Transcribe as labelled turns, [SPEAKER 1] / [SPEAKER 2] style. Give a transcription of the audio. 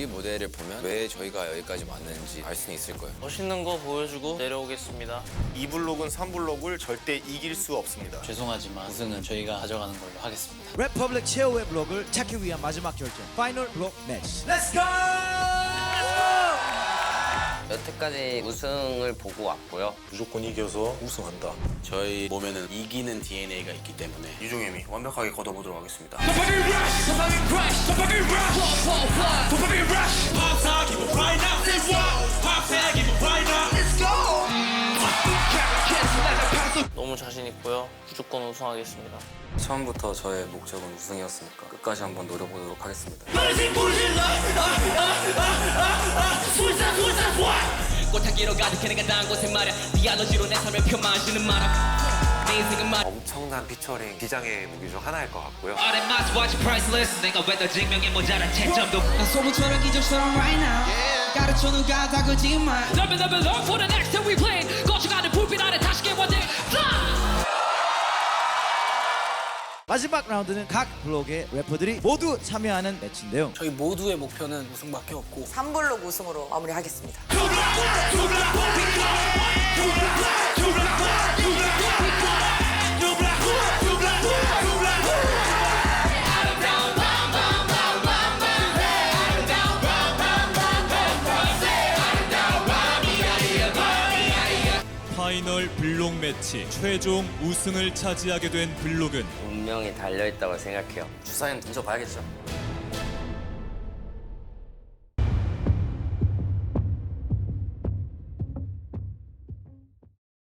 [SPEAKER 1] 우리 무대를 보면 왜 저희가 여기까지 왔는지 알 수는 있을 거예요.
[SPEAKER 2] 멋있는 거 보여주고 내려오겠습니다.
[SPEAKER 3] 이 블록은 3블록을 절대 이길 수 없습니다.
[SPEAKER 4] 죄송하지만 우승은 저희가 가져가는 걸로 하겠습니다.
[SPEAKER 5] 랩퍼블릭 최후의 블록을 찾기 위한 마지막 결전 파이널 블록 매치 렛츠 고!
[SPEAKER 6] 여태까지 우승을 보고 왔고요.
[SPEAKER 3] 무조건 이겨서 우승한다.
[SPEAKER 4] 저희 몸에는 이기는 DNA가 있기 때문에
[SPEAKER 1] 유종현이 완벽하게 걷어보도록 하겠습니다.
[SPEAKER 2] 너무 자신 있고요. 무조건 우승하겠습니다.
[SPEAKER 1] 처음부터 저의 목적은 우승이었으니까 끝까지 한번 노려보도록 하겠습니다.
[SPEAKER 7] 꽃향기로 가득해 내가 닿은 곳에 말야 네 에너지로 내 삶을 펴마시는 마라 내 인생은 말
[SPEAKER 8] 엄청난 피처링 기장의 무기 중 하나일 것 같고요.
[SPEAKER 7] 아래 마스 watch priceless 내가 왜더 증명에 모자란 채점도
[SPEAKER 9] 난 소문처럼 기적처럼 right now 가르쳐 누가 다 거짓말
[SPEAKER 7] Double double love for the next time we play 거쳐가는 불빛 아래
[SPEAKER 5] 마지막 라운드는 각 블록의 래퍼들이 모두 참여하는 매치인데요
[SPEAKER 4] 저희 모두의 목표는 우승밖에 없고
[SPEAKER 10] 3블록 우승으로 마무리하겠습니다.
[SPEAKER 11] 파이널 블록 매치 최종 우승을 차지하게 된 블록은
[SPEAKER 6] 운명이 달려있다고 생각해요.
[SPEAKER 1] 주사위는 던져봐야겠죠.